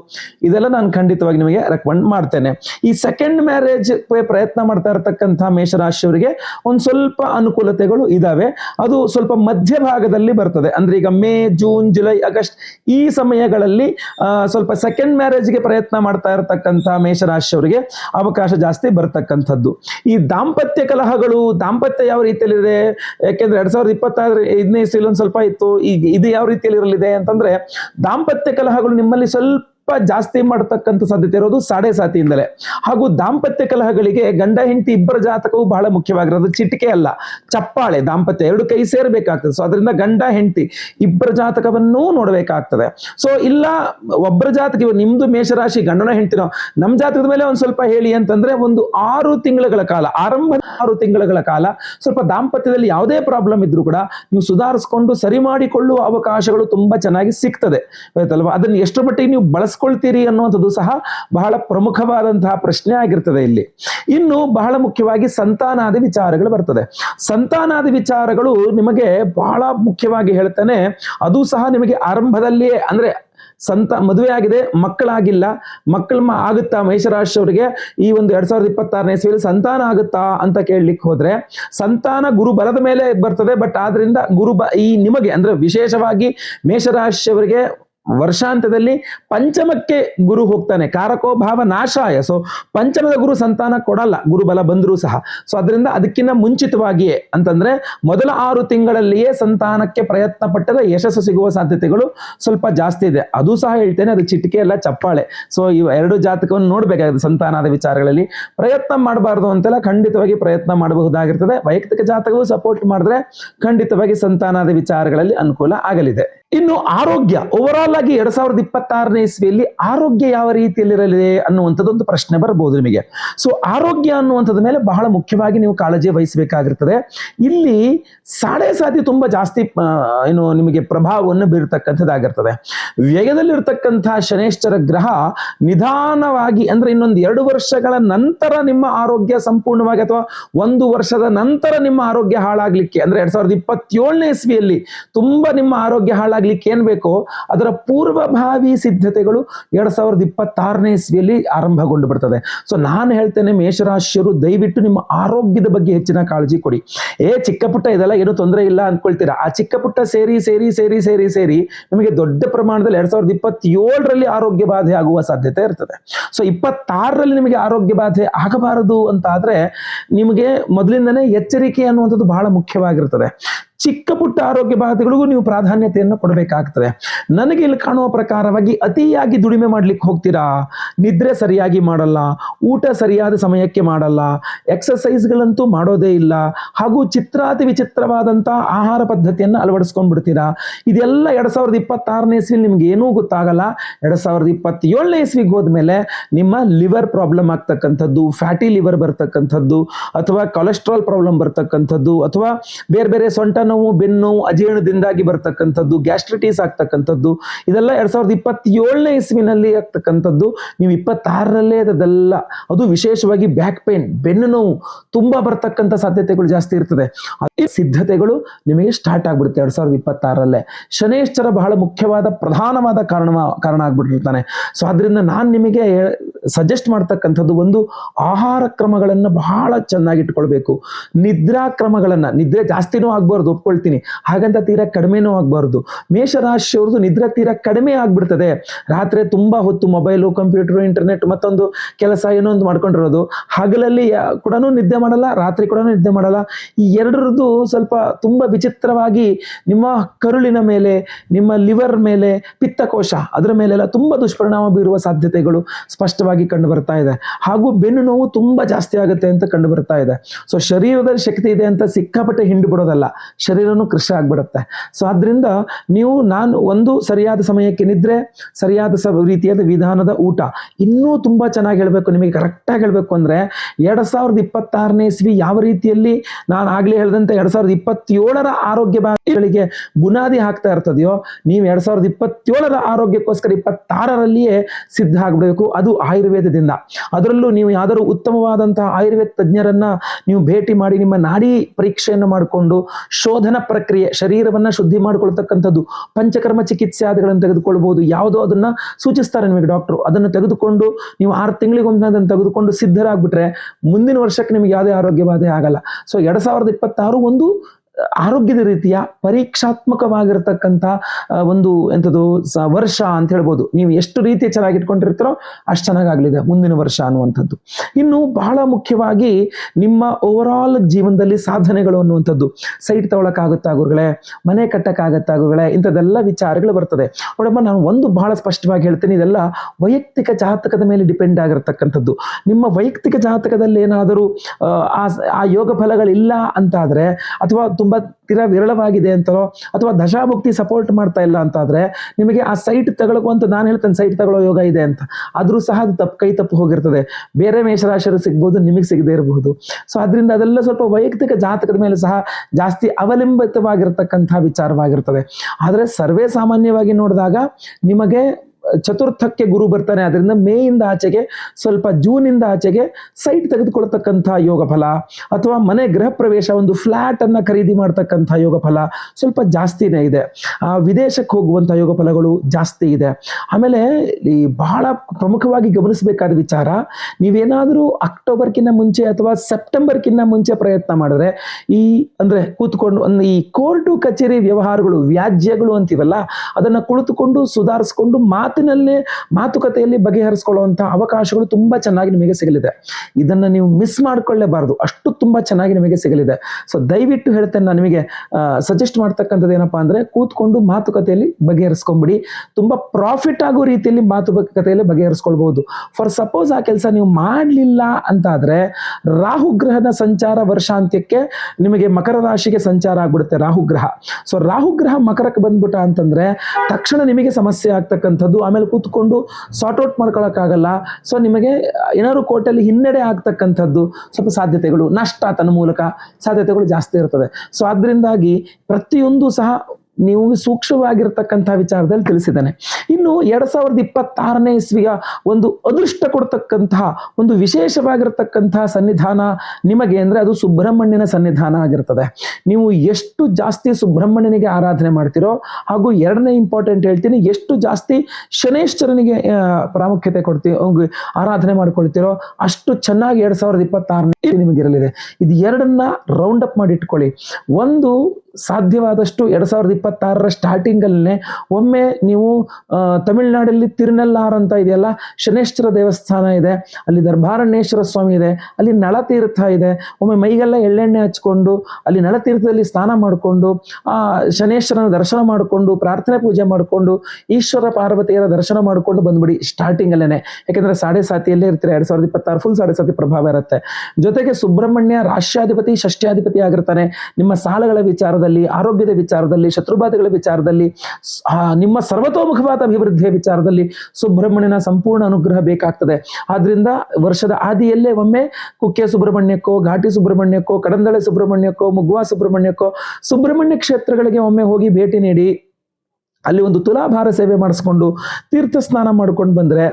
Speaker 1: ಇದೆಲ್ಲ ನಾನು ಖಂಡಿತವಾಗಿ ನಿಮಗೆ ರೆಕಮೆಂಡ್ ಮಾಡ್ತೇನೆ. ಈ ಸೆಕೆಂಡ್ ಮ್ಯಾರೇಜ್ ಪ್ರಯತ್ನ ಮಾಡ್ತಾ ಇರತಕ್ಕಂತಹ ಮೇಷರಾಶಿಯವರಿಗೆ ಒಂದು ಸ್ವಲ್ಪ ಅನುಕೂಲತೆಗಳು ಇದಾವೆ. ಅದು ಸ್ವಲ್ಪ ಮಧ್ಯಭಾಗದಲ್ಲಿ ಬರ್ತದೆ. ಅಂದ್ರೆ ಈಗ ಮೇ, ಜೂನ್, ಜುಲೈ, ಆಗಸ್ಟ್ ಈ ಸಮಯಗಳಲ್ಲಿ ಸ್ವಲ್ಪ ಸೆಕೆಂಡ್ ಮ್ಯಾರೇಜ್ಗೆ ಪ್ರಯತ್ನ ಮಾಡ್ತಾ ಇರತಕ್ಕಂತಹ ಮೇಷರಾಶಿಯವರಿಗೆ ಅವಕಾಶ ಜಾಸ್ತಿ ಬರ್ತಕ್ಕಂಥದ್ದು. ಈ ದಾಂಪತ್ಯ ಕಲಹಗಳು, ದಾಂಪತ್ಯ ಯಾವ ರೀತಿಯಲ್ಲಿದೆ? ಯಾಕೆಂದ್ರೆ ಎರಡ್ ಸಾವಿರದ ಇಪ್ಪತ್ತಾರು ಇದನ್ನೇ ಸ್ವಲ್ಪ ಇತ್ತು. ಈಗ ಇದು ಯಾವ ರೀತಿಯಲ್ಲಿ ಇರಲಿದೆ ಅಂತಂದ್ರೆ, ದಾಂಪತ್ಯ ಕಲಹಗಳು ನಿಮ್ಮಲ್ಲಿ ಸ್ವಲ್ಪ ಜಾಸ್ತಿ ಮಾಡತಕ್ಕಂಥ ಸಾಧ್ಯತೆ ಇರೋದು ಸಾಡೆ ಸಾತಿಯಿಂದಲೇ. ಹಾಗೂ ದಾಂಪತ್ಯ ಕಲಹಗಳಿಗೆ ಗಂಡ, ಹೆಂಡತಿ ಇಬ್ಬರ ಜಾತಕವು ಬಹಳ ಮುಖ್ಯವಾಗಿರೋದು ಚಿಟಿಕೆ ಅಲ್ಲ. ಚಪ್ಪಾಳೆ, ದಾಂಪತ್ಯ ಎರಡು ಕೈ ಸೇರ್ಬೇಕಾಗ್ತದೆ. ಸೊ ಅದರಿಂದ ಗಂಡ, ಹೆಂಡತಿ ಇಬ್ಬರ ಜಾತಕವನ್ನೂ ನೋಡಬೇಕಾಗ್ತದೆ. ಸೊ ಇಲ್ಲ ಒಬ್ಬರ ಜಾತಕ ನಿಮ್ದು ಮೇಷರಾಶಿ, ಗಂಡನ, ಹೆಂಡತಿನೋ ನಮ್ಮ ಜಾತಕದ ಮೇಲೆ ಒಂದ್ ಸ್ವಲ್ಪ ಹೇಳಿ ಅಂತಂದ್ರೆ ಒಂದು ಆರು ತಿಂಗಳುಗಳ ಕಾಲ ಆರಂಭ ಆರು ತಿಂಗಳುಗಳ ಕಾಲ ಸ್ವಲ್ಪ ದಾಂಪತ್ಯದಲ್ಲಿ ಯಾವುದೇ ಪ್ರಾಬ್ಲಮ್ ಇದ್ರೂ ಕೂಡ ನೀವು ಸುಧಾರಿಸ್ಕೊಂಡು ಸರಿ ಮಾಡಿಕೊಳ್ಳುವ ಅವಕಾಶಗಳು ತುಂಬಾ ಚೆನ್ನಾಗಿ ಸಿಗ್ತದೆ. ಆಯ್ತಲ್ವಾ? ಅದನ್ನ ಎಷ್ಟು ಮಟ್ಟಿಗೆ ನೀವು ಬಳಸ್ಕೊಳ್ತೀರಿ ಅನ್ನುವಂಥದ್ದು ಸಹ ಬಹಳ ಪ್ರಮುಖವಾದಂತಹ ಪ್ರಶ್ನೆ ಆಗಿರ್ತದೆ ಇಲ್ಲಿ. ಇನ್ನು ಬಹಳ ಮುಖ್ಯವಾಗಿ ಸಂತಾನಾದಿ ವಿಚಾರಗಳು ಬರ್ತದೆ. ಸಂತಾನಾದಿ ವಿಚಾರಗಳು ನಿಮಗೆ ಬಹಳ ಮುಖ್ಯವಾಗಿ ಹೇಳ್ತಾನೆ. ಅದು ಸಹ ನಿಮಗೆ ಆರಂಭದಲ್ಲಿಯೇ ಅಂದ್ರೆ ಸಂತ ಮದುವೆ ಆಗಿದೆ ಮಕ್ಕಳಾಗಿಲ್ಲ, ಮಕ್ಕಳು ಆಗುತ್ತಾ ಆಗುತ್ತಾ ಮೇಷರಾಶಿಯವರಿಗೆ ಈ ಒಂದು ಎರಡ್ ಸಾವಿರದ ಇಪ್ಪತ್ತಾರನೇ ಇಸ್ವಿಯಲ್ಲಿ ಸಂತಾನ ಆಗುತ್ತಾ ಅಂತ ಕೇಳಲಿಕ್ಕೆ ಹೋದ್ರೆ, ಸಂತಾನ ಗುರು ಬಲದ ಮೇಲೆ ಬರ್ತದೆ, ಬಟ್ ಆದ್ರಿಂದ ಗುರು ಬ ಈ ನಿಮಗೆ ಅಂದ್ರೆ ವಿಶೇಷವಾಗಿ ಮೇಷರಾಶಿಯವರಿಗೆ ವರ್ಷಾಂತದಲ್ಲಿ ಪಂಚಮಕ್ಕೆ ಗುರು ಹೋಗ್ತಾನೆ. ಕಾರಕೋ ಭಾವ ನಾಶಾಯ. ಸೊ ಪಂಚಮದ ಗುರು ಸಂತಾನ ಕೊಡಲ್ಲ. ಗುರುಬಲ ಬಂದರೂ ಸಹ. ಸೊ ಅದರಿಂದ ಅದಕ್ಕಿಂತ ಮುಂಚಿತವಾಗಿಯೇ ಅಂತಂದ್ರೆ ಮೊದಲ ಆರು ತಿಂಗಳಲ್ಲಿಯೇ ಸಂತಾನಕ್ಕೆ ಪ್ರಯತ್ನ ಪಟ್ಟರೆ ಯಶಸ್ಸು ಸಿಗುವ ಸಾಧ್ಯತೆಗಳು ಸ್ವಲ್ಪ ಜಾಸ್ತಿ ಇದೆ. ಅದು ಸಹ ಹೇಳ್ತೇನೆ, ಅದು ಚಿಟಿಕೆ ಎಲ್ಲ ಚಪ್ಪಾಳೆ. ಸೊ ಇವು ಎರಡು ಜಾತಕವನ್ನು ನೋಡ್ಬೇಕಾಗುತ್ತೆ ಸಂತಾನದ ವಿಚಾರಗಳಲ್ಲಿ. ಪ್ರಯತ್ನ ಮಾಡಬಾರ್ದು ಅಂತೆಲ್ಲ ಖಂಡಿತವಾಗಿ ಪ್ರಯತ್ನ ಮಾಡಬಹುದಾಗಿರ್ತದೆ. ವೈಯಕ್ತಿಕ ಜಾತಕವು ಸಪೋರ್ಟ್ ಮಾಡಿದ್ರೆ ಖಂಡಿತವಾಗಿ ಸಂತಾನದ ವಿಚಾರಗಳಲ್ಲಿ ಅನುಕೂಲ ಆಗಲಿದೆ. ಇನ್ನು ಆರೋಗ್ಯ ಓವರ್ ಆಲ್ ಆಗಿ ಎರಡ್ ಸಾವಿರದ ಇಪ್ಪತ್ತಾರನೇ ಇಸ್ವಿಯಲ್ಲಿ ಆರೋಗ್ಯ ಯಾವ ರೀತಿಯಲ್ಲಿರಲಿದೆ ಅನ್ನುವಂಥದ್ದೊಂದು ಪ್ರಶ್ನೆ ಬರ್ಬೋದು ನಿಮಗೆ. ಸೊ ಆರೋಗ್ಯ ಅನ್ನುವಂಥದ್ರ ಮೇಲೆ ಬಹಳ ಮುಖ್ಯವಾಗಿ ನೀವು ಕಾಳಜಿ ವಹಿಸಬೇಕಾಗಿರ್ತದೆ. ಇಲ್ಲಿ ಸಾಡೆ ಸಾತಿ ತುಂಬಾ ಜಾಸ್ತಿ ಏನು ನಿಮಗೆ ಪ್ರಭಾವವನ್ನು ಬೀರ್ತಕ್ಕಂಥದ್ದಾಗಿರ್ತದೆ. ವ್ಯಯದಲ್ಲಿರ್ತಕ್ಕಂಥ ಶನೇಶ್ವರ ಗ್ರಹ ನಿಧಾನವಾಗಿ ಅಂದ್ರೆ ಇನ್ನೊಂದು ಎರಡು ವರ್ಷಗಳ ನಂತರ ನಿಮ್ಮ ಆರೋಗ್ಯ ಸಂಪೂರ್ಣವಾಗಿ ಅಥವಾ ಒಂದು ವರ್ಷದ ನಂತರ ನಿಮ್ಮ ಆರೋಗ್ಯ ಹಾಳಾಗ್ಲಿಕ್ಕೆ, ಅಂದ್ರೆ ಎರಡ್ ಸಾವಿರದ ಇಪ್ಪತ್ತೇಳನೇ ಇಸ್ವಿಯಲ್ಲಿ ತುಂಬಾ ನಿಮ್ಮ ಆರೋಗ್ಯ ಹಾಳಾಗ್ಲಿಕ್ಕೆ ಏನ್ ಬೇಕೋ ಅದರ ಪೂರ್ವಭಾವಿ ಸಿದ್ಧತೆಗಳು ಎರಡ್ ಸಾವಿರದ ಇಪ್ಪತ್ತಾರನೇ ಇಸ್ವಿಯಲ್ಲಿ ಆರಂಭಗೊಂಡು ಬಿಡ್ತದೆ ಸೊ ನಾನು ಹೇಳ್ತೇನೆ ಮೇಷರಾಶಿಯರು, ದಯವಿಟ್ಟು ನಿಮ್ಮ ಆರೋಗ್ಯದ ಬಗ್ಗೆ ಹೆಚ್ಚಿನ ಕಾಳಜಿ ಕೊಡಿ. ಏ, ಚಿಕ್ಕ ಪುಟ್ಟ ಇದೆಲ್ಲ ಏನು ತೊಂದರೆ ಇಲ್ಲ ಅನ್ಕೊಳ್ತೀರಾ? ಆ ಚಿಕ್ಕ ಪುಟ್ಟ ಸೇರಿ ಸೇರಿ ಸೇರಿ ಸೇರಿ ಸೇರಿ ನಿಮಗೆ ದೊಡ್ಡ ಪ್ರಮಾಣದಲ್ಲಿ ಎರಡ್ ಸಾವಿರದ ಇಪ್ಪತ್ತೇಳರಲ್ಲಿ ಆರೋಗ್ಯ ಬಾಧೆ ಆಗುವ ಸಾಧ್ಯತೆ ಇರ್ತದೆ. ಸೊ ಇಪ್ಪತ್ತಾರರಲ್ಲಿ ನಿಮಗೆ ಆರೋಗ್ಯ ಬಾಧೆ ಆಗಬಾರದು ಅಂತ ಆದ್ರೆ ನಿಮಗೆ ಮೊದಲಿಂದನೇ ಎಚ್ಚರಿಕೆ ಅನ್ನುವಂಥದ್ದು ಬಹಳ ಮುಖ್ಯವಾಗಿರ್ತದೆ. ಚಿಕ್ಕ ಪುಟ್ಟ ಆರೋಗ್ಯ ಬಾಧೆಗಳಿಗೂ ನೀವು ಪ್ರಾಧಾನ್ಯತೆಯನ್ನು ಕೊಡಬೇಕಾಗ್ತದೆ. ನನಗೆ ಇಲ್ಲಿ ಕಾಣುವ ಪ್ರಕಾರವಾಗಿ ಅತಿಯಾಗಿ ದುಡಿಮೆ ಮಾಡ್ಲಿಕ್ಕೆ ಹೋಗ್ತೀರಾ? ನಿದ್ರೆ ಸರಿಯಾಗಿ ಮಾಡಲ್ಲ, ಊಟ ಸರಿಯಾದ ಸಮಯಕ್ಕೆ ಮಾಡಲ್ಲ ಎಕ್ಸಸೈಸ್ಗಳಂತೂ ಮಾಡೋದೇ ಇಲ್ಲ, ಹಾಗೂ ಚಿತ್ರಾತಿ ವಿಚಿತ್ರವಾದಂತಹ ಆಹಾರ ಪದ್ಧತಿಯನ್ನು ಅಳವಡಿಸ್ಕೊಂಡ್ಬಿಡ್ತೀರಾ? ಇದೆಲ್ಲ ಎರಡ್ ಸಾವಿರದ ಇಪ್ಪತ್ತಾರನೇ ಇಸ್ವಿ ನಿಮ್ಗೆ ಏನೂ ಗೊತ್ತಾಗಲ್ಲ. ಎರಡ್ ಸಾವಿರದ ಇಪ್ಪತ್ತೇಳನೇ ಇಸ್ವಿಗೆ ಹೋದ್ಮೇಲೆ ನಿಮ್ಮ ಲಿವರ್ ಪ್ರಾಬ್ಲಮ್ ಆಗ್ತಕ್ಕಂಥದ್ದು, ಫ್ಯಾಟಿ ಲಿವರ್ ಬರ್ತಕ್ಕಂಥದ್ದು, ಅಥವಾ ಕೊಲೆಸ್ಟ್ರಾಲ್ ಪ್ರಾಬ್ಲಮ್ ಬರ್ತಕ್ಕಂಥದ್ದು, ಅಥವಾ ಬೇರೆ ಬೇರೆ ಸೊಂಟ ನೋವು ಬೆನ್ನೋವು ನೋವು ಅಜೀರ್ಣದಿಂದಾಗಿ ಬರ್ತಕ್ಕಂಥದ್ದು ಗ್ಯಾಸ್ಟ್ರಿಟಿಸ್ ಆಗ್ತಕ್ಕಂಥದ್ದು, ಇದೆಲ್ಲ ಎರಡ್ ಸಾವಿರದ ಇಪ್ಪತ್ತೇಳನೇ ಇಸ್ವಿನಲ್ಲಿ ಆಗ್ತಕ್ಕಂಥದ್ದು. ನೀವು ಇಪ್ಪತ್ತಾರರಲ್ಲೇ ಅದೆಲ್ಲ ಅದು ವಿಶೇಷವಾಗಿ ಬ್ಯಾಕ್ ಪೇನ್ ಬೆನ್ನು ನೋವು ತುಂಬಾ ಬರ್ತಕ್ಕಂಥ ಸಾಧ್ಯತೆಗಳು ಜಾಸ್ತಿ ಇರ್ತದೆ. ಅದೇ ಸಿದ್ಧತೆಗಳು ನಿಮಗೆ ಸ್ಟಾರ್ಟ್ ಆಗ್ಬಿಡುತ್ತೆ ಎರಡ್ ಸಾವಿರದ ಇಪ್ಪತ್ತಾರರಲ್ಲೇ. ಶನೇಶ್ವರ ಬಹಳ ಮುಖ್ಯವಾದ, ಪ್ರಧಾನವಾದ ಕಾರಣ ಕಾರಣ ಆಗ್ಬಿಟ್ಟಿರ್ತಾನೆ. ಸೊ ಅದರಿಂದ ನಾನು ನಿಮಗೆ ಸಜೆಸ್ಟ್ ಮಾಡ್ತಕ್ಕಂಥದ್ದು ಒಂದು ಆಹಾರ ಕ್ರಮಗಳನ್ನು ಬಹಳ ಚೆನ್ನಾಗಿ ಇಟ್ಕೊಳ್ಬೇಕು. ನಿದ್ರಾ ಕ್ರಮಗಳನ್ನು, ನಿದ್ರೆ ಜಾಸ್ತಿನೂ ಆಗ್ಬಾರ್ದು, ಒಪ್ಕೊಳ್ತೀನಿ. ಹಾಗಂತ ತೀರಾ ಕಡಿಮೆನೂ ಆಗಬಾರ್ದು. ಮೇಷರಾಶಿಯವ್ರದ್ದು ನಿದ್ರೆ ತೀರಾ ಕಡಿಮೆ ಆಗ್ಬಿಡ್ತದೆ. ರಾತ್ರಿ ತುಂಬಾ ಹೊತ್ತು ಮೊಬೈಲು, ಕಂಪ್ಯೂಟರ್, ಇಂಟರ್ನೆಟ್ ಮತ್ತೊಂದು ಕೆಲಸ ಏನೋ ಒಂದು ಮಾಡ್ಕೊಂಡಿರೋದು. ಹಗಲಲ್ಲಿ ಕೂಡ ನಿದ್ದೆ ಮಾಡಲ್ಲ, ರಾತ್ರಿ ಕೂಡ ನಿದ್ದೆ ಮಾಡಲ್ಲ. ಈ ಎರಡರದ್ದು ಸ್ವಲ್ಪ ತುಂಬಾ ವಿಚಿತ್ರವಾಗಿ ನಿಮ್ಮ ಕರುಳಿನ ಮೇಲೆ, ನಿಮ್ಮ ಲಿವರ್ ಮೇಲೆ ಪಿತ್ತಕೋಶ, ಅದರ ಮೇಲೆಲ್ಲ ತುಂಬಾ ದುಷ್ಪರಿಣಾಮ ಬೀರುವ ಸಾಧ್ಯತೆಗಳು ಸ್ಪಷ್ಟವಾಗಿ ಕಂಡು ಬರ್ತಾ ಇದೆ. ಹಾಗೂ ಬೆನ್ನು ನೋವು ತುಂಬಾ ಜಾಸ್ತಿ ಆಗುತ್ತೆ ಅಂತ ಕಂಡು ಬರ್ತಾ ಇದೆ. ಸೊ ಶರೀರದಲ್ಲಿ ಶಕ್ತಿ ಇದೆ ಅಂತ ಸಿಕ್ಕಾಪಟ್ಟೆ ಹಿಂಡು ಬಿಡೋದಲ್ಲ, ಶರೀರನು ಕೃಷಿ ಆಗ್ಬಿಡುತ್ತೆ. ಸೊ ಆದ್ರಿಂದ ನೀವು ನಾನು ಒಂದು ಸರಿಯಾದ ಸಮಯಕ್ಕೆ ನಿದ್ರೆ, ಸರಿಯಾದ ಸ ರೀತಿಯಾದ ವಿಧಾನದ ಊಟ. ಇನ್ನೂ ತುಂಬಾ ಚೆನ್ನಾಗಿ ಹೇಳ್ಬೇಕು, ನಿಮಗೆ ಕರೆಕ್ಟಾಗಿ ಹೇಳ್ಬೇಕು ಅಂದ್ರೆ, ಎರಡ್ ಸಾವಿರದ ಇಪ್ಪತ್ತಾರನೇ ಇಸ್ವಿ ಯಾವ ರೀತಿಯಲ್ಲಿ ನಾನು ಆಗ್ಲೇ ಹೇಳಿದಂತೆ ಎರಡ್ ಸಾವಿರದ ಇಪ್ಪತ್ತೇಳರ ಆರೋಗ್ಯ ಭಾಗಗಳಿಗೆ ಬುನಾದಿ ಹಾಕ್ತಾ ಇರ್ತದೆಯೋ, ನೀವು ಎರಡ್ ಸಾವಿರದ ಇಪ್ಪತ್ತೇಳರ ಆರೋಗ್ಯಕ್ಕೋಸ್ಕರ ಇಪ್ಪತ್ತಾರರಲ್ಲಿಯೇ ಸಿದ್ಧ ಆಗಬೇಕು. ಅದು ಆಯುರ್ವೇದದಿಂದ. ಅದರಲ್ಲೂ ನೀವು ಯಾವ್ದಾದ್ರು ಉತ್ತಮವಾದಂತಹ ಆಯುರ್ವೇದ ತಜ್ಞರನ್ನ ನೀವು ಭೇಟಿ ಮಾಡಿ ನಿಮ್ಮ ನಾಡಿ ಪರೀಕ್ಷೆಯನ್ನು ಮಾಡಿಕೊಂಡು ಶೋಧನ ಪ್ರಕ್ರಿಯೆ, ಶರೀರವನ್ನ ಶುದ್ಧಿ ಮಾಡಿಕೊಳ್ತಕ್ಕಂಥದ್ದು, ಪಂಚಕರ್ಮ ಚಿಕಿತ್ಸೆ ಆದಿಗಳನ್ನು ತೆಗೆದುಕೊಳ್ಬಹುದು ಯಾವುದೋ ಅದನ್ನ ಸೂಚಿಸ್ತಾರೆ ನಿಮಗೆ ಡಾಕ್ಟರ್. ಅದನ್ನು ತೆಗೆದುಕೊಂಡು ನೀವು ಆರು ತಿಂಗಳಿಗೊಮ್ಮೆ ಅದನ್ನು ತೆಗೆದುಕೊಂಡು ಸಿದ್ಧರಾಗ್ಬಿಟ್ರೆ ಮುಂದಿನ ವರ್ಷಕ್ಕೆ ನಿಮಗೆ ಯಾವುದೇ ಆರೋಗ್ಯ ಬಾಧೆ ಆಗಲ್ಲ. ಸೊ ಎರಡ್ ಸಾವಿರದ ಇಪ್ಪತ್ತಾರು ಒಂದು ಆರೋಗ್ಯದ ರೀತಿಯ ಪರೀಕ್ಷಾತ್ಮಕವಾಗಿರ್ತಕ್ಕಂಥ ಒಂದು ಎಂಥದ್ದು ವರ್ಷ ಅಂತ ಹೇಳ್ಬೋದು. ನೀವು ಎಷ್ಟು ರೀತಿಯ ಚೆನ್ನಾಗಿ ಇಟ್ಕೊಂಡಿರ್ತೀರೋ ಅಷ್ಟು ಚೆನ್ನಾಗಾಗಲಿದೆ ಮುಂದಿನ ವರ್ಷ ಅನ್ನುವಂಥದ್ದು. ಇನ್ನು ಬಹಳ ಮುಖ್ಯವಾಗಿ ನಿಮ್ಮ ಓವರ್ ಜೀವನದಲ್ಲಿ ಸಾಧನೆಗಳು ಅನ್ನುವಂಥದ್ದು. ಸೈಟ್ ತಗೊಳಕ್ಕಾಗುತ್ತಾ ಗುರುಗಳೇ? ಮನೆ ಕಟ್ಟಕ್ಕಾಗತ್ತಾ ಗುರುಗಳೇ? ಇಂಥದ್ದೆಲ್ಲ ವಿಚಾರಗಳು ಬರ್ತದೆ. ನೋಡಮ್ಮ, ನಾನು ಒಂದು ಬಹಳ ಸ್ಪಷ್ಟವಾಗಿ ಹೇಳ್ತೀನಿ. ಇದೆಲ್ಲ ವೈಯಕ್ತಿಕ ಜಾತಕದ ಮೇಲೆ ಡಿಪೆಂಡ್ ಆಗಿರ್ತಕ್ಕಂಥದ್ದು. ನಿಮ್ಮ ವೈಯಕ್ತಿಕ ಜಾತಕದಲ್ಲಿ ಏನಾದರೂ ಆ ಯೋಗ ಫಲಗಳಿಲ್ಲ ಅಂತಾದರೆ, ಅಥವಾ ತುಂಬಾ ತೀರಾ ವಿರಳವಾಗಿದೆ ಅಂತಲೋ ಅಥವಾ ದಶಾಭುಕ್ತಿ ಸಪೋರ್ಟ್ ಮಾಡ್ತಾ ಇಲ್ಲ ಅಂತಾದ್ರೆ ನಿಮಗೆ ಆ ಸೈಟ್ ತಗೊಳ್ಳೋಕು ಅಂತ ನಾನು ಹೇಳ್ತೇನೆ ಸೈಟ್ ತಗೊಳ್ಳೋ ಯೋಗ ಇದೆ ಅಂತ. ಆದ್ರೂ ಸಹ ಅದು ತಪ್ಪು, ಕೈ ತಪ್ಪು ಹೋಗಿರ್ತದೆ. ಬೇರೆ ಮೇಷರಾಶರು ಸಿಗ್ಬೋದು, ನಿಮಗೆ ಸಿಗದೇ ಇರಬಹುದು. ಸೊ ಅದರಿಂದ ಅದೆಲ್ಲ ಸ್ವಲ್ಪ ವೈಯಕ್ತಿಕ ಜಾತಕದ ಮೇಲೆ ಸಹ ಜಾಸ್ತಿ ಅವಲಂಬಿತವಾಗಿರ್ತಕ್ಕಂಥ ವಿಚಾರವಾಗಿರ್ತದೆ. ಆದರೆ ಸರ್ವೇ ಸಾಮಾನ್ಯವಾಗಿ ನೋಡಿದಾಗ ನಿಮಗೆ ಚತುರ್ಥಕ್ಕೆ ಗುರು ಬರ್ತಾನೆ. ಅದರಿಂದ ಮೇಯಿಂದ ಆಚೆಗೆ, ಸ್ವಲ್ಪ ಜೂನಿಂದ ಆಚೆಗೆ ಸೈಟ್ ತೆಗೆದುಕೊಳ್ತಕ್ಕಂಥ ಯೋಗ ಫಲ ಅಥವಾ ಮನೆ ಗೃಹ ಪ್ರವೇಶ ಒಂದು ಫ್ಲಾಟ್ ಅನ್ನ ಖರೀದಿ ಮಾಡ್ತಕ್ಕಂಥ ಯೋಗ ಫಲ ಸ್ವಲ್ಪ ಜಾಸ್ತಿನೇ ಇದೆ. ಆ, ವಿದೇಶಕ್ಕೆ ಹೋಗುವಂಥ ಯೋಗ ಫಲಗಳು ಜಾಸ್ತಿ ಇದೆ. ಆಮೇಲೆ ಈ ಬಹಳ ಪ್ರಮುಖವಾಗಿ ಗಮನಿಸಬೇಕಾದ ವಿಚಾರ, ನೀವೇನಾದರೂ ಅಕ್ಟೋಬರ್ಕಿನ್ನ ಮುಂಚೆ ಅಥವಾ ಸೆಪ್ಟೆಂಬರ್ಕಿನ್ನ ಮುಂಚೆ ಪ್ರಯತ್ನ ಮಾಡಿದ್ರೆ, ಈ ಅಂದ್ರೆ ಕೂತ್ಕೊಂಡು, ಈ ಕೋರ್ಟು ಕಚೇರಿ ವ್ಯವಹಾರಗಳು, ವ್ಯಾಜ್ಯಗಳು ಅಂತೀವಲ್ಲ, ಅದನ್ನ ಕುಳಿತುಕೊಂಡು ಸುಧಾರಿಸ್ಕೊಂಡು ಮಾತಿನಲ್ಲೇ ಮಾತುಕತೆಯಲ್ಲಿ ಬಗೆಹರಿಸ್ಕೊಳ್ಳುವಂಥ ಅವಕಾಶಗಳು ತುಂಬಾ ಚೆನ್ನಾಗಿ ನಿಮಗೆ ಸಿಗಲಿದೆ. ಇದನ್ನ ನೀವು ಮಿಸ್ ಮಾಡ್ಕೊಳ್ಳೇಬಾರದು. ಅಷ್ಟು ತುಂಬಾ ಚೆನ್ನಾಗಿ ನಿಮಗೆ ಸಿಗಲಿದೆ. ಸೊ ದಯವಿಟ್ಟು ಹೇಳ್ತೇನೆ ನಾನು ನಿಮಗೆ ಸಜೆಸ್ಟ್ ಮಾಡ್ತಕ್ಕಂಥದ್ದು ಏನಪ್ಪಾ ಅಂದ್ರೆ ಕೂತ್ಕೊಂಡು ಮಾತುಕತೆಯಲ್ಲಿ ಬಗೆಹರಿಸ್ಕೊಂಬಿಡಿ. ತುಂಬಾ ಪ್ರಾಫಿಟ್ ಆಗೋ ರೀತಿಯಲ್ಲಿ ಮಾತುಕತೆಯಲ್ಲಿ ಬಗೆಹರಿಸ್ಕೊಳ್ಬಹುದು. ಫಾರ್ ಸಪೋಸ್ ಆ ಕೆಲಸ ನೀವು ಮಾಡಲಿಲ್ಲ ಅಂತಾದ್ರೆ ರಾಹು ಗ್ರಹದ ಸಂಚಾರ ವರ್ಷಾಂತ್ಯಕ್ಕೆ ನಿಮಗೆ ಮಕರ ರಾಶಿಗೆ ಸಂಚಾರ ಆಗ್ಬಿಡುತ್ತೆ ರಾಹು ಗ್ರಹ. ಸೊ ರಾಹು ಗ್ರಹ ಮಕರಕ್ಕೆ ಬಂದ್ಬಿಟ್ಟ ಅಂತಂದ್ರೆ ತಕ್ಷಣ ನಿಮಗೆ ಸಮಸ್ಯೆ ಆಗ್ತಕ್ಕಂಥದ್ದು ಆಮೇಲೆ ಕೂತ್ಕೊಂಡು ಸಾರ್ಟ್ಔಟ್ ಮಾಡ್ಕೊಳಕ್ಕಾಗಲ್ಲ. ಸೊ ನಿಮಗೆ ಏನಾದ್ರು ಕೋರ್ಟಲ್ಲಿ ಹಿನ್ನಡೆ ಆಗ್ತಕ್ಕಂಥದ್ದು ಸ್ವಲ್ಪ ಸಾಧ್ಯತೆಗಳು, ನಷ್ಟ ತನ್ನ ಮೂಲಕ ಸಾಧ್ಯತೆಗಳು ಜಾಸ್ತಿ ಇರ್ತದೆ. ಸೊ ಅದರಿಂದಾಗಿ ಪ್ರತಿಯೊಂದು ಸಹ ನೀವು ಸೂಕ್ಷ್ಮವಾಗಿರ್ತಕ್ಕಂಥ ವಿಚಾರದಲ್ಲಿ ತಿಳಿಸಿದ್ದಾನೆ. ಇನ್ನು ಎರಡ್ ಸಾವಿರದ ಇಪ್ಪತ್ತಾರನೇ ಇಸ್ವಿಯ ಒಂದು ಅದೃಷ್ಟ ಕೊಡ್ತಕ್ಕಂತಹ ಒಂದು ವಿಶೇಷವಾಗಿರ್ತಕ್ಕಂತಹ ಸನ್ನಿಧಾನ ನಿಮಗೆ ಅಂದ್ರೆ ಅದು ಸುಬ್ರಹ್ಮಣ್ಯನ ಸನ್ನಿಧಾನ ಆಗಿರ್ತದೆ. ನೀವು ಎಷ್ಟು ಜಾಸ್ತಿ ಸುಬ್ರಹ್ಮಣ್ಯನಿಗೆ ಆರಾಧನೆ ಮಾಡ್ತೀರೋ, ಹಾಗೂ ಎರಡನೇ ಇಂಪಾರ್ಟೆಂಟ್ ಹೇಳ್ತೀನಿ, ಎಷ್ಟು ಜಾಸ್ತಿ ಶನೇಶ್ವರನಿಗೆ ಪ್ರಾಮುಖ್ಯತೆ ಕೊಡ್ತೀವಿ ಆರಾಧನೆ ಮಾಡ್ಕೊಳ್ತೀರೋ, ಅಷ್ಟು ಚೆನ್ನಾಗಿ ಎರಡ್ ಸಾವಿರದ ಇಪ್ಪತ್ತಾರನೇ ನಿಮಗಿರಲಿದೆ. ಇದು ಎರಡನ್ನ ರೌಂಡ್ ಅಪ್ ಮಾಡಿ ಇಟ್ಕೊಳ್ಳಿ ಒಂದು ಸಾಧ್ಯವಾದಷ್ಟು ಎರಡ್ ಸಾವಿರದ ಇಪ್ಪತ್ತಾರರ ಸ್ಟಾರ್ಟಿಂಗ್ ಅಲ್ಲೇ ಒಮ್ಮೆ ನೀವು ತಮಿಳುನಾಡಲ್ಲಿ ತಿರುನೆಲ್ಲಾರ್ ಅಂತ ಇದೆಯಲ್ಲ, ಶನೇಶ್ವರ ದೇವಸ್ಥಾನ ಇದೆ, ಅಲ್ಲಿ ದರ್ಭಾರಣ್ಯೇಶ್ವರ ಸ್ವಾಮಿ ಇದೆ, ಅಲ್ಲಿ ನಳತೀರ್ಥ ಇದೆ, ಒಮ್ಮೆ ಮೈಗೆಲ್ಲ ಎಳ್ಳೆಣ್ಣೆ ಹಚ್ಕೊಂಡು ಅಲ್ಲಿ ನಳತೀರ್ಥದಲ್ಲಿ ಸ್ನಾನ ಮಾಡಿಕೊಂಡು, ಆ, ಶನೇಶ್ವರನ ದರ್ಶನ ಮಾಡಿಕೊಂಡು, ಪ್ರಾರ್ಥನೆ ಪೂಜೆ ಮಾಡಿಕೊಂಡು, ಈಶ್ವರ ಪಾರ್ವತಿಯರ ದರ್ಶನ ಮಾಡಿಕೊಂಡು ಬಂದ್ಬಿಡಿ ಸ್ಟಾರ್ಟಿಂಗ್ ಅಲ್ಲೇನೆ ಯಾಕಂದ್ರೆ ಸಾಡೆ ಸಾತಿಯಲ್ಲೇ ಇರ್ತೀರಿ, ಎರಡು ಸಾವಿರದ ಇಪ್ಪತ್ತಾರು ಫುಲ್ ಸಾಡೆ ಸಾತಿ ಪ್ರಭಾವ ಇರುತ್ತೆ. ಜೊತೆಗೆ ಸುಬ್ರಹ್ಮಣ್ಯ ರಾಷ್ಟ್ರಾಧಿಪತಿ ಷಷ್ಟ್ಯಾಧಿಪತಿ ಆಗಿರ್ತಾನೆ. ನಿಮ್ಮ ಸಾಲಗಳ ವಿಚಾರದಲ್ಲಿ, ಆರೋಗ್ಯದ ವಿಚಾರದಲ್ಲಿ, ಶತ್ರುಬಾಧೆಗಳ ವಿಚಾರದಲ್ಲಿ ನಿಮ್ಮ ಸರ್ವತೋಮುಖವಾದ ಅಭಿವೃದ್ಧಿಯ ವಿಚಾರದಲ್ಲಿ ಸುಬ್ರಹ್ಮಣ್ಯನ ಸಂಪೂರ್ಣ ಅನುಗ್ರಹ ಬೇಕಾಗ್ತದೆ. ಆದ್ರಿಂದ ವರ್ಷದ ಆದಿಯಲ್ಲೇ ಒಮ್ಮೆ ಕುಕ್ಕೆ ಸುಬ್ರಹ್ಮಣ್ಯಕ್ಕೋ, ಘಾಟಿ ಸುಬ್ರಹ್ಮಣ್ಯಕ್ಕೋ, ಕಡಂದಳೆ ಸುಬ್ರಹ್ಮಣ್ಯಕ್ಕೋ, ಮುಗ್ವಾ ಸುಬ್ರಹ್ಮಣ್ಯಕ್ಕೋ, ಸುಬ್ರಹ್ಮಣ್ಯ ಕ್ಷೇತ್ರಗಳಿಗೆ ಒಮ್ಮೆ ಹೋಗಿ ಭೇಟಿ ನೀಡಿ, ಅಲ್ಲಿ ಒಂದು ತುಲಾಭಾರ ಸೇವೆ ಮಾಡಿಸ್ಕೊಂಡು ತೀರ್ಥ ಸ್ನಾನ ಮಾಡ್ಕೊಂಡು ಬಂದ್ರೆ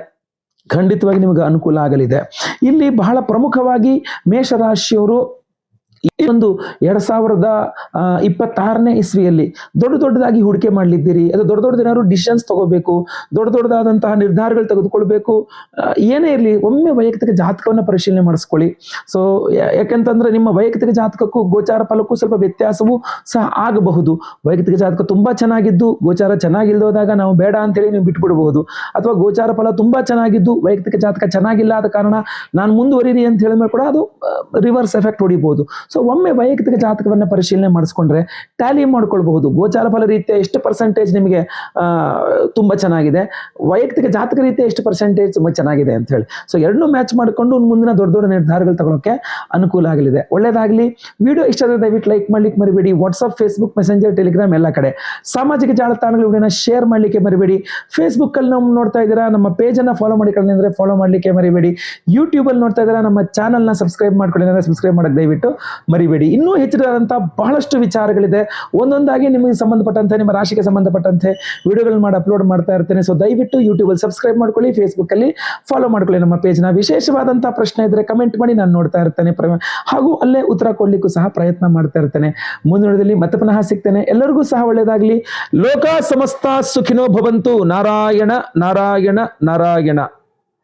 Speaker 1: ಖಂಡಿತವಾಗಿ ನಿಮಗೆ ಅನುಕೂಲ ಆಗಲಿದೆ. ಇಲ್ಲಿ ಬಹಳ ಪ್ರಮುಖವಾಗಿ ಮೇಷರಾಶಿಯವರು ಈ ಒಂದು ಎರಡ್ ಸಾವಿರದ ಇಪ್ಪತ್ತಾರನೇ ಇಸ್ವಿಯಲ್ಲಿ ದೊಡ್ಡ ದೊಡ್ಡದಾಗಿ ಹೂಡಿಕೆ ಮಾಡಲಿದ್ದೀರಿ. ಅದು ದೊಡ್ಡ ದೊಡ್ಡದೇನಾದ್ರು ಡಿಸಿಷನ್ಸ್ ತಗೋಬೇಕು, ದೊಡ್ಡ ದೊಡ್ಡದಾದಂತಹ ನಿರ್ಧಾರಗಳು ತೆಗೆದುಕೊಳ್ಬೇಕು ಏನೇ ಇರಲಿ, ಒಮ್ಮೆ ವೈಯಕ್ತಿಕ ಜಾತಕವನ್ನು ಪರಿಶೀಲನೆ ಮಾಡಿಸ್ಕೊಳ್ಳಿ. ಸೊ ಯಾಕೆಂತಂದ್ರೆ ನಿಮ್ಮ ವೈಯಕ್ತಿಕ ಜಾತಕಕ್ಕೂ ಗೋಚಾರ ಫಲಕ್ಕೂ ಸ್ವಲ್ಪ ವ್ಯತ್ಯಾಸವೂ ಸಹ ಆಗಬಹುದು. ವೈಯಕ್ತಿಕ ಜಾತಕ ತುಂಬಾ ಚೆನ್ನಾಗಿದ್ದು, ಗೋಚಾರ ಚೆನ್ನಾಗಿಲ್ಲದಾಗ ನಾವು ಬೇಡ ಅಂತೇಳಿ ನೀವು ಬಿಟ್ಬಿಡಬಹುದು. ಅಥವಾ ಗೋಚಾರ ಫಲ ತುಂಬಾ ಚೆನ್ನಾಗಿದ್ದು, ವೈಯಕ್ತಿಕ ಜಾತಕ ಚೆನ್ನಾಗಿಲ್ಲ ಆದ ಕಾರಣ ನಾನು ಮುಂದುವರಿರಿ ಅಂತ ಹೇಳಿದ್ಮೇಲೆ ಕೂಡ ಅದು ರಿವರ್ಸ್ ಎಫೆಕ್ಟ್ ಹೊಡಿಬಹುದು. ಸೊ ಒಮ್ಮೆ ವೈಯಕ್ತಿಕ ಜಾತಕವನ್ನ ಪರಿಶೀಲನೆ ಮಾಡಿಸ್ಕೊಂಡ್ರೆ ಟ್ಯಾಲಿ ಮಾಡ್ಕೊಳ್ಬಹುದು. ಗೋಚಾರ ಫಲ ರೀತಿಯ ಎಷ್ಟು ಪರ್ಸೆಂಟೇಜ್ ನಿಮಗೆ ತುಂಬ ಚೆನ್ನಾಗಿದೆ. ವೈಯಕ್ತಿಕ ಜಾತಕ ರೀತಿಯ ಎಷ್ಟು ಪರ್ಸೆಂಟೇಜ್ ತುಂಬಾ ಚೆನ್ನಾಗಿದೆ ಅಂತ ಹೇಳಿ. ಸೊ ಎರಡನ್ನೂ ಮ್ಯಾಚ್ ಮಾಡಿಕೊಂಡು ಮುಂದಿನ ದೊಡ್ಡ ದೊಡ್ಡ ನಿರ್ಧಾರಗಳು ತಗೊಳಕ್ಕೆ ಅನುಕೂಲ ಆಗಲಿದೆ. ಒಳ್ಳೇದಾಗಲಿ. ವಿಡಿಯೋ ಇಷ್ಟ ಆದರೆ ದಯವಿಟ್ಟು ಲೈಕ್ ಮಾಡ್ಲಿಕ್ಕೆ ಮರಿಬೇಡಿ. ವಾಟ್ಸಪ್ ಫೇಸ್ಬುಕ್ ಮೆಸೆಂಜರ್ ಟೆಲಿಗ್ರಾಮ್ ಎಲ್ಲ ಕಡೆ. ಸಾಮಾಜಿಕ ಜಾಲತಾಣಗಳು ಶೇರ್ ಮಾಡ್ಲಿಕ್ಕೆ ಮರಿಬೇಡಿ. ಫೇಸ್ಬುಕ್ ಅಲ್ಲಿ ನಾವು ನೋಡ್ತಾ ಇದ್ದೀರಾ, ನಮ್ಮ ಪೇಜನ್ನು ಫಾಲೋ ಮಾಡಿಕೊಳ್ಳಿ ಅಂದರೆ ಫಾಲೋ ಮಾಡ್ಲಿಕ್ಕೆ ಮರಿಬೇಡಿ. ಯೂಟ್ಯೂಬಲ್ಲಿ ನೋಡ್ತಾ ಇದ್ದೀರಾ, ನಮ್ಮ ಚಾನಲ್ನ ಸಬ್ಸ್ಕ್ರೈಬ್ ಮಾಡ್ಕೊಳ್ಳಿ ಅಂದರೆ ಸಬ್ಸ್ಕ್ರೈಬ್ ಮಾಡಕ್ಕೆ ದಯವಿಟ್ಟು ಮರಿಬೇಡಿ. ಇನ್ನೂ ಹೆಚ್ಚಿನದಾದಂಥ ಬಹಳಷ್ಟು ವಿಚಾರಗಳಿದೆ. ಒಂದೊಂದಾಗಿ ನಿಮಗೆ ಸಂಬಂಧಪಟ್ಟಂತೆ, ನಿಮ್ಮ ರಾಶಿಗೆ ಸಂಬಂಧಪಟ್ಟಂತೆ ವಿಡಿಯೋಗಳನ್ನ ಮಾಡಿ ಅಪ್ಲೋಡ್ ಮಾಡ್ತಾ ಇರ್ತೇನೆ. ಸೊ ದಯವಿಟ್ಟು ಯೂಟ್ಯೂಬಲ್ಲಿ ಸಬ್ಸ್ಕ್ರೈಬ್ ಮಾಡ್ಕೊಳ್ಳಿ ಫೇಸ್ಬುಕ್ಕಲ್ಲಿ ಫಾಲೋ ಮಾಡ್ಕೊಳ್ಳಿ ನಮ್ಮ ಪೇಜ್ನ ವಿಶೇಷವಾದಂಥ ಪ್ರಶ್ನೆ ಇದ್ದರೆ ಕಮೆಂಟ್ ಮಾಡಿ ನಾನು ನೋಡ್ತಾ ಇರ್ತೇನೆ. ಹಾಗೂ ಅಲ್ಲೇ ಉತ್ತರ ಕೊಡಲಿಕ್ಕೂ ಸಹ ಪ್ರಯತ್ನ ಮಾಡ್ತಾ ಇರ್ತೇನೆ. ಮುಂದಿನದಲ್ಲಿ ಮತ್ತೆ ಪುನಃ ಸಿಗ್ತೇನೆ. ಎಲ್ಲರಿಗೂ ಸಹ ಒಳ್ಳೆಯದಾಗಲಿ. ಲೋಕ ಸಮಸ್ತ ಸುಖಿನೋ ಭವಂತು. ನಾರಾಯಣ ನಾರಾಯಣ ನಾರಾಯಣ.